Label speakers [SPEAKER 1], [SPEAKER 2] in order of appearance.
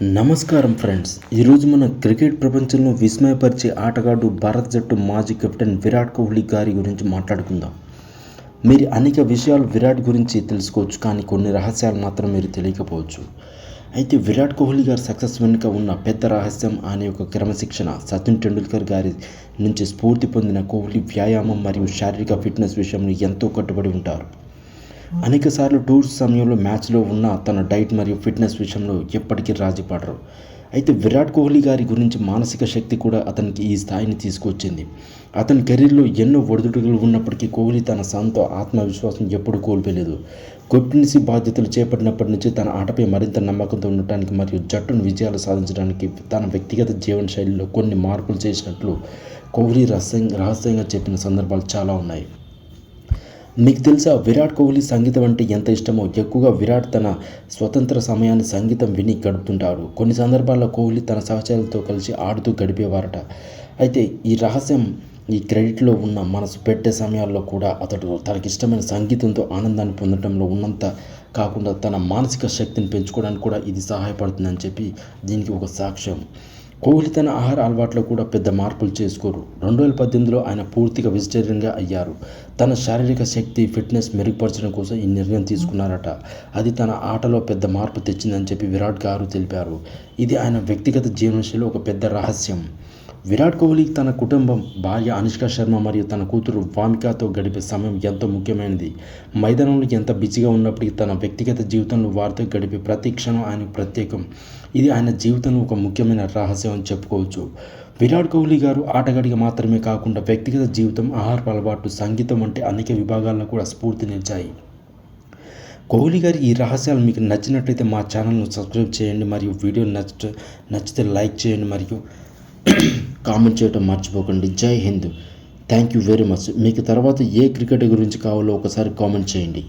[SPEAKER 1] నమస్కారం ఫ్రెండ్స్. ఈరోజు మన క్రికెట్ ప్రపంచంలో విస్మయపరిచే ఆటగాడు భారత జట్టు మాజీ కెప్టెన్ విరాట్ కోహ్లీ గారి గురించి మాట్లాడుకుందాం. మీరు అనేక విషయాలు విరాట్ గురించి తెలుసుకోవచ్చు కానీ కొన్ని రహస్యాలు మాత్రం మీరు తెలియకపోవచ్చు. అయితే విరాట్ కోహ్లీ గారి సక్సెస్ వెనుక ఉన్న పెద్ద రహస్యం ఆయన యొక్క క్రమశిక్షణ సచిన్ టెండూల్కర్ గారి నుంచి స్ఫూర్తి పొందిన కోహ్లీ వ్యాయామం మరియు శారీరక ఫిట్నెస్ విషయంలో ఎంతో కట్టుబడి ఉంటారు. అనేక సార్లు టూర్స్ సమయంలో మ్యాచ్లో ఉన్న తన డైట్ మరియు ఫిట్నెస్ విషయంలో ఎప్పటికీ రాజీ పడరు అయితే విరాట్ కోహ్లీ గారి గురించి మానసిక శక్తి కూడా అతనికి ఈ స్థాయిని తీసుకొచ్చింది. అతని కెరీర్లో ఎన్నో ఒడిదుడుకులు ఉన్నప్పటికీ కోహ్లీ తన సొంత ఆత్మవిశ్వాసం ఎప్పుడూ కోల్పోలేదు. కెప్టెన్సీ బాధ్యతలు చేపట్టినప్పటి నుంచి తన ఆటపై మరింత నమ్మకంతో ఉండటానికి మరియు జట్టును విజయాలు సాధించడానికి తన వ్యక్తిగత జీవన శైలిలో కొన్ని మార్పులు చేసినట్లు కోహ్లీ రహస్యంగా రహస్యంగా చెప్పిన సందర్భాలు చాలా ఉన్నాయి. మీకు తెలుసా విరాట్ కోహ్లీ సంగీతం అంటే ఎంత ఇష్టమో? ఎక్కువగా విరాట్ తన స్వతంత్ర సమయాన్ని సంగీతం విని గడుపుతుంటాడు. కొన్ని సందర్భాల్లో కోహ్లీ తన సహచరులతో కలిసి ఆడుతూ గడిపేవారట. అయితే ఈ రహస్యం ఈ క్రెడిట్లో ఉన్న మనసు పెట్టే సమయాల్లో కూడా అతడు తనకిష్టమైన సంగీతంతో ఆనందాన్ని పొందడంలో ఉన్నంత కాకుండా తన మానసిక శక్తిని పెంచుకోవడానికి కూడా ఇది సహాయపడుతుందని చెప్పి దీనికి ఒక సాక్ష్యం. కోహ్లీ తన ఆహార అలవాట్లో కూడా పెద్ద మార్పులు చేసుకోరు. రెండు వేల పద్దెనిమిదిలో ఆయన పూర్తిగా వెజిటేరియన్గా అయ్యారు. తన శారీరక శక్తి ఫిట్నెస్ మెరుగుపరచడం కోసం ఈ నిర్ణయం తీసుకున్నారట. అది తన ఆటలో పెద్ద మార్పు తెచ్చిందని చెప్పి విరాట్ గారు తెలిపారు. ఇది ఆయన వ్యక్తిగత జీవనశైలి ఒక పెద్ద రహస్యం. విరాట్ కోహ్లీ తన కుటుంబం భార్య అనుష్క శర్మ మరియు తన కూతురు వామికాతో గడిపే సమయం ఎంతో ముఖ్యమైనది మైదానంలో ఎంత బిజీగా ఉన్నప్పటికీ తన వ్యక్తిగత జీవితంలో వారితో గడిపే ప్రతి క్షణం ఆయన ప్రత్యేకం. ఇది ఆయన జీవితంలో ఒక ముఖ్యమైన రహస్యం అని చెప్పుకోవచ్చు. విరాట్ కోహ్లీ గారు ఆటగాడిగా మాత్రమే కాకుండా వ్యక్తిగత జీవితం ఆహార అలవాటు సంగీతం వంటి అనేక విభాగాల్లో కూడా స్ఫూర్తినిచ్చాయి కోహ్లీ గారి ఈ రహస్యాలు మీకు నచ్చినట్లయితే మా ఛానల్ను సబ్స్క్రైబ్ చేయండి మరియు వీడియో నచ్చ నచ్చితే లైక్ చేయండి మరియు కామెంట్ చేయడం మర్చిపోకండి. Jai Hind. Thank you very much. మీకు తర్వాత ఏ క్రికెట్ గురించి కావాలో ఒకసారి కామెంట్ చేయండి.